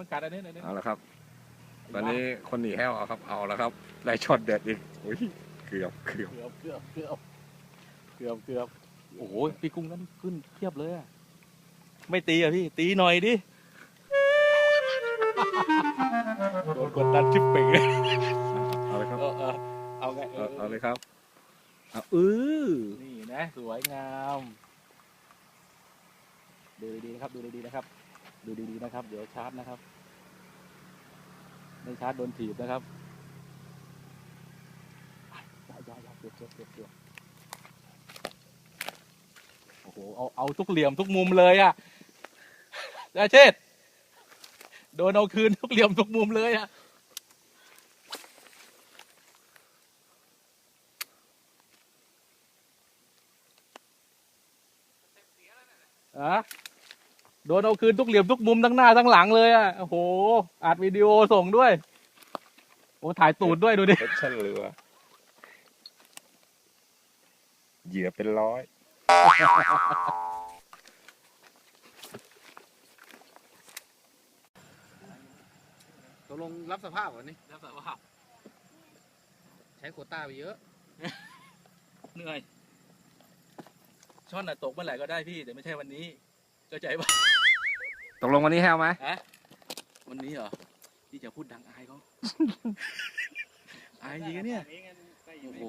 มันกัดอันนี้อันนี้เอาละครับ ตอนนี้คนหนีแห้วเอาครับ เอาแล้วครับได้ช็อตเด็ดอีกอุ้ยเกือบเกือบเกือบเกือบเกือบเกือบเกือบโอ้โหพี่กุ้งนั้นขึ้นเทียบเลยอะไม่ตีอะพี่ ตีหน่อยดิโดนกดดันชิบเป่งเลยเอาเลยครับ เออเออเอาไงเอเอาอเอาเลยครับเอาเออนี่นะ สวยงาม ดูดีๆนะครับ ดูดีๆนะครับ ดูดีๆนะครับ เดี๋ยวชาร์จนะครับไม่ชาร์จโดนถีบนะครับยาอย่าอย่าเก็บเก็บเก็บเก็บโอ้โหเอาเอาทุกเหลี่ยมทุกมุมเลยอะอาเชษโดนเอาคืนทุกเหลี่ยมทุกมุมเลยอะอะ โดนเอาคืนทุกเหลี่ยมทุกมุมทั้งหน้าทั้งหลังเลยอะโอ้โหอัดวิดีโอส่งด้วย โอ้ถ่ายตูดด้วยดูดิ เอชั่นเรือเหยื่อเป็นร้อย ตกลงรับสภาพก่อนนี่แล้วแบบว่าใช้โควต้าไปเยอะ เหนื่อย ช่อนน่ะตกเมื่อไหร่ก็ได้พี่แต่ไม่ใช่วันนี้ เข้าใจปะตกลงวันนี้แห้วไหมฮะวันนี้เหรอพี่จะพูดดังอายเขา อายจริงนะเนี่ย โอ้โห